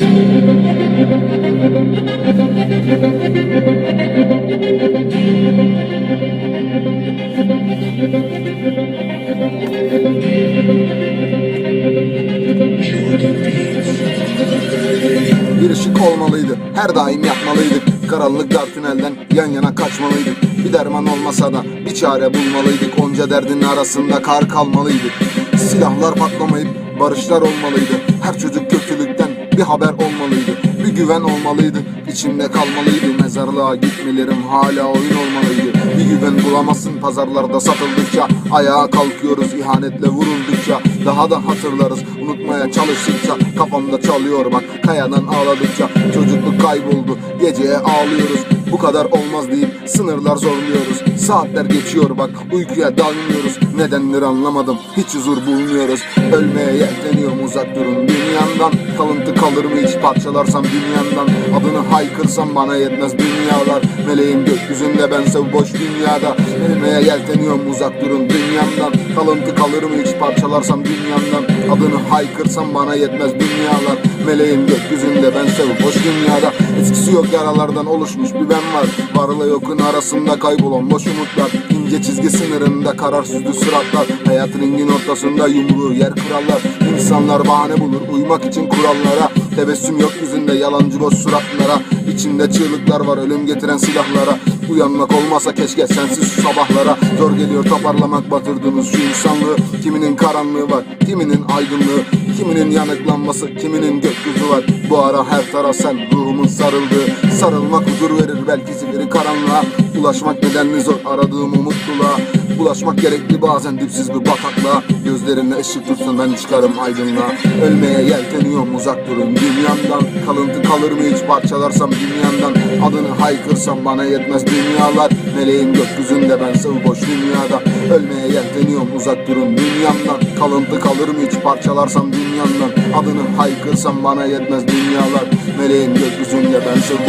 Bir ışık olmalıydı, her daim yapmalıydık. Karanlık dar tünelden yan yana kaçmalıydık. Bir derman olmasa da bir çare bulmalıydık. Onca derdin arasında kar kalmalıydık Silahlar patlamayıp barışlar olmalıydı. Her çocuk kötülükten bir haber olmalıydı Bir güven olmalıydı, içimde kalmalıydı Mezarlığa gitmelerim hala oyun olmalıydı. Bir güven bulamazsın pazarlarda satıldıkça Ayağa kalkıyoruz ihanetle vuruldukça Daha da hatırlarız. Unutmaya çalıştıkça Kafamda çalıyor bak kayadan ağladıkça Çocukluk kayboldu. Geceye ağlıyoruz bu kadar olmaz deyip sınırlar zorluyoruz. Saatler geçiyor bak uykuya dalmıyoruz. Nedendir anlamadım hiç huzur bulmuyoruz. Ölmeye yelteniyorum uzak durun dünyandan. Kalıntı kalır mı hiç parçalarsam dünyandan. Adını haykırsam bana yetmez dünyalar. Meleğim gökyüzünde bense boş dünyada. Ölmeye yelteniyorum uzak durun dünyamdan Kalıntı kalır mı hiç parçalarsam dünyandan. Adını haykırsam bana yetmez dünyalar. Meleğim gökyüzünde bense boş dünyada. Eskisi yok yaralardan oluşmuş bir ben var Varla yokun arasında kaybolan boş umutlar. İnce çizgi sınırında kararsızdı suratlar. Hayatın engin ortasında yumruğu yer krallar İnsanlar bahane bulur uymak için kurallara. Tebessüm yok yüzünde yalancı boş suratlara İçinde çığlıklar var ölüm getiren silahlara. Uyanmak olmasa keşke sensiz şu sabahlara. Zor geliyor toparlamak batırdığınız şu insanlığı. Kiminin karanlığı var kiminin aydınlığı. Kiminin yanıklanması kiminin gökyüzü var. Bu ara her taraf sen ruhumun sarıldığı. Sarılmak huzur verir belki zifiri karanlığa. Ulaşmak nedenli zor aradığım umutluluğa. Bulaşmak gerekli bazen dipsiz bir bataklığa. Gözlerimle ışık tutsun ben çıkarım aydınlığa. Ölmeye yelteniyorum uzak durun. Dünyamdan Kalıntı kalır mı? Hiç parçalarsam dünyandan Adını haykırsam bana yetmez dünyalar. Meleğin gökyüzünde bense bu boş dünyada. Ölmeye yelteniyorum uzak durun dünyamdan. Kalıntı kalır mı hiç parçalarsam dünyandan. Adını haykırsam bana yetmez dünyalar. Meleğin gökyüzünde boş dünyada